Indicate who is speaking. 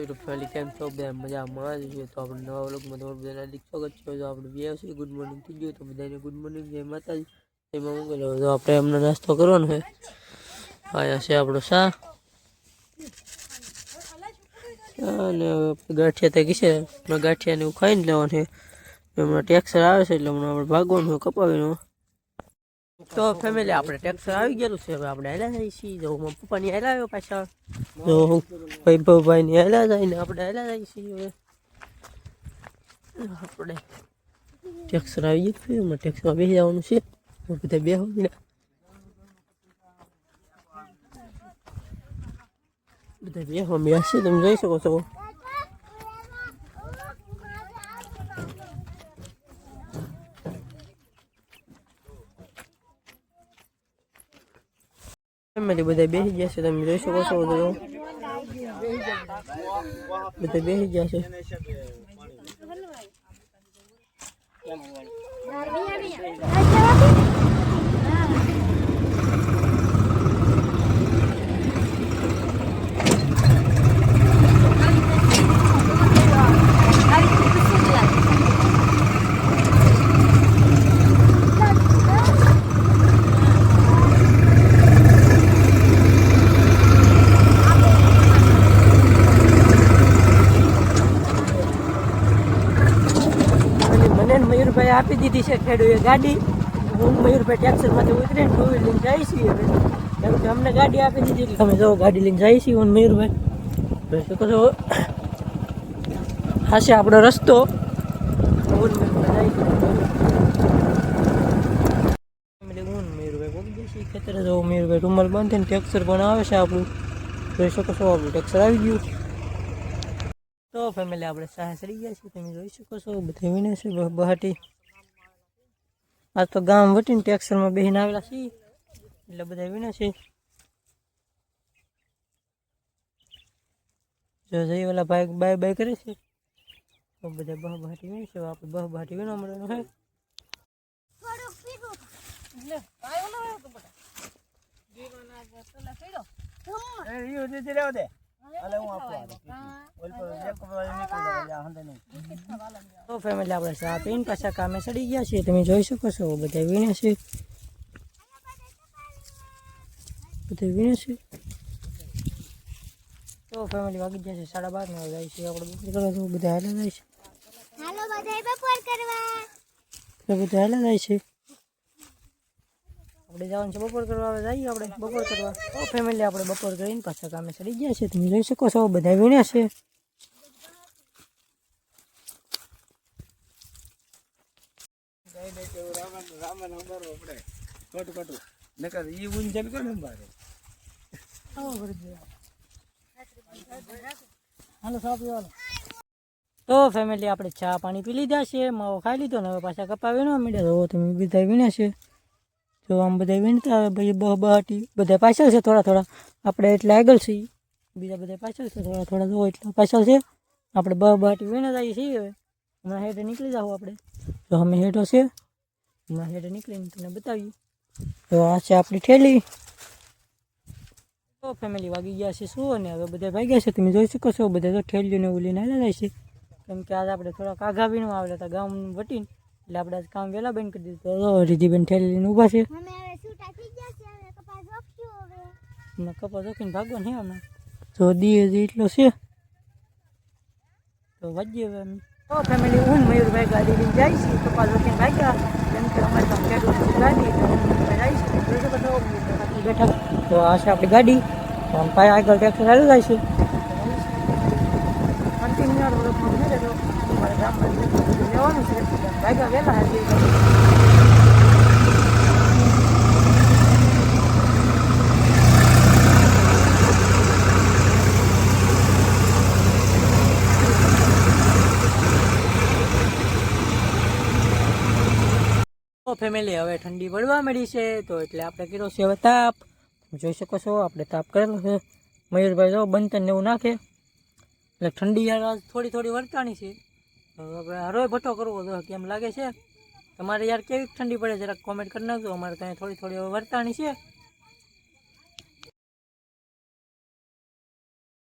Speaker 1: YouTube family કેમ છો બે મજામાં જ છે તો આપણે નવા વ્લોગમાં તમારું બધાને સ્વાગત છે. તો આપણે બે છે ગુડ મોર્નિંગ થઈ ગયું તો બધાને ગુડ મોર્નિંગ જય માતાજી. એમાં હું તો આપણે એમનો નાસ્તો કરવાનો છે. આયા છે આપણો શા અને ગાંઠિયા તો કીશે ગાંઠિયાને એવું ખાઈને લેવાનું છે. હમણાં ટેક્સર આવે છે એટલે હમણાં આપણે ભાગવાનું કપાવીનું. તો ફેમિલી આપણે ટેક્સર આવી ગયેલું છે, હવે આપણે હેલા જઈએ છીએ. જો મારા પપ્પાની હેલા આવ્યો પાછા. જો ભાઈ ની હેલા ને આપણે હેલા જઈએ છીએ હવે. આપણે ટેક્સર આવી ગયું છે, એમાં ટેક્સરમાં બેસી જવાનું છે. હું બધા બે હોય બધા બે હોય બેસશે તમે જોઈ શકો છો. ફેમિલી બધા બેસી ગયા છે તમે જોઈ શકો છો બધા બેસી ગયા છે અને મને આપી દીધી છે ખેડૂએ ગાડી. હું મયુરભાઈ ટેક્સરમાંથી ઉતરીને ટુ વ્હીલ લઈને જાય છીએ કેમ કે અમને ગાડી આપી દીધી એટલે તમે જો ગાડી લઈને જાય છીએ હું મયુરભાઈ. જોઈ શકો છો આ આપણો રસ્તો. હું મયુરભાઈ ખેતરે. જો મયુરભાઈ રૂમાલ બાંધીને ટેક્સર પણ આવે છે આપણું. જોઈ શકો છો, આપણું ટેક્સર આવી ગયું. તો ફેમિલી આપણે સાહસ રહી ગયા છીએ. તમે જોઈ શકો છો, બધી વિને છે બહાટી આજ તો ગામ વટીને ટેક્સરમાં બેહીને આવેલા છીએ. એટલે બધા વિના છે. જો જઈ ઓલા ભાઈ બાય બાય કરે છે. તો બધા બહ ભાટી વિના છે. આપણે બહ ભાટી વિના મળવાનું હોય તો ફેમિલી આપણે ચા પીને પાછા કામે ચડી ગયા છીએ. તમે જોઈ શકો છો બધા વીણે છે. બધા વીણે છે. તો ફેમિલી વાગી ગયા છે સાડા બાર ને જાય છે. આપણે બપોર કરવા તો બધા હાલે જાય છે.
Speaker 2: હાલો બધાય બપોર કરવા.
Speaker 1: તો બધા હાલે જાય છે. આપણે જવાનું છે બપોર કરવા, હવે જઈએ આપણે બપોર કરવા. તો ફેમિલી આપણે બપોર કરીને પાછા કામે ચડી ગયા છે. તમે જોઈ શકો છો, બધા વીણ્યા છે. તો ફેમિલી આપણે ચા પાણી પી લીધા છે, માવો ખાઈ લીધો ને હવે પાછા કપા વીણવા મીડ્યા તો તમે બધા વીણ્યા છે. જો આમ બધા વીણતા આવે પછી બહ બહાટી, બધા પાછળ છે થોડા થોડા. આપણે એટલે આગળ છીએ. બીજા બધા પાછળ છે, થોડા થોડા જો એટલા પાછળ છે. આપણે બહ બહાટી વીણા જઈએ છીએ હવે. હમણાં હેઠે નીકળી જાવ આપણે. જો અમે હેઠો છે હમણાં હેઠે નીકળીને તમને બતાવીએ. તો આ છે આપણી ઠેલી તો ફેમિલી વાગી ગયા છે શું અને હવે બધા ભાગ્યા છે, તમે જોઈ શકો છો, બધા તો ઠેલીઓને એવું લઈને આવ્યા જાય છે. કેમ કે આજે આપણે થોડા કાઘા વીણવા આવેલા હતા, ગામ વટીને. એટલે આપણે આજ કામ વહેલા બંધ કરી દીધું. તો રીધિબેન ઠેલી લઈને ઊભા છે.
Speaker 2: અમે હવે છૂટા થઈ ગયા છે હવે કપાસ રોપ્યું હવે.
Speaker 1: નહીં હમણાં તો દીએ હજી એટલો છે. તો વાજીએ હવે અમે. તો ફેમિલી હું મયુરભાઈ ગાડી લઈને જાય છે કપા જોખીને ભાગ્યા. કેમ કે અમારે તો ખેડૂત ગાડી તો હું બેઠા તો આ છે આપણી ગાડી. તો આમ પાય આગળ ટ્રેક્ટર ચાલુ જાય છે કન્ટિન્યુ રોડમાં ભરે તો અમારે ગામમાં જે બધું લેવાનું છે ભાગ્યા વહેલા હજી ફેમિલી હવે ઠંડી પડવા મળી છે, તો એટલે આપણે કર્યો છે હવે તાપ. જોઈ શકો છો, આપણે તાપ કરેલો છે. મયુરભાઈ જો બનતન એવું નાખે. એટલે ઠંડી થોડી થોડી વર્તાણી છે. આપણે હરોય ભટ્ટો કરવો તો કેમ લાગે છે? તમારે યાર કેવી ઠંડી પડે, જરાક કોમેન્ટ કરી નાખજો. અમારે ત્યાં થોડી થોડી હવે વર્તાણી છે.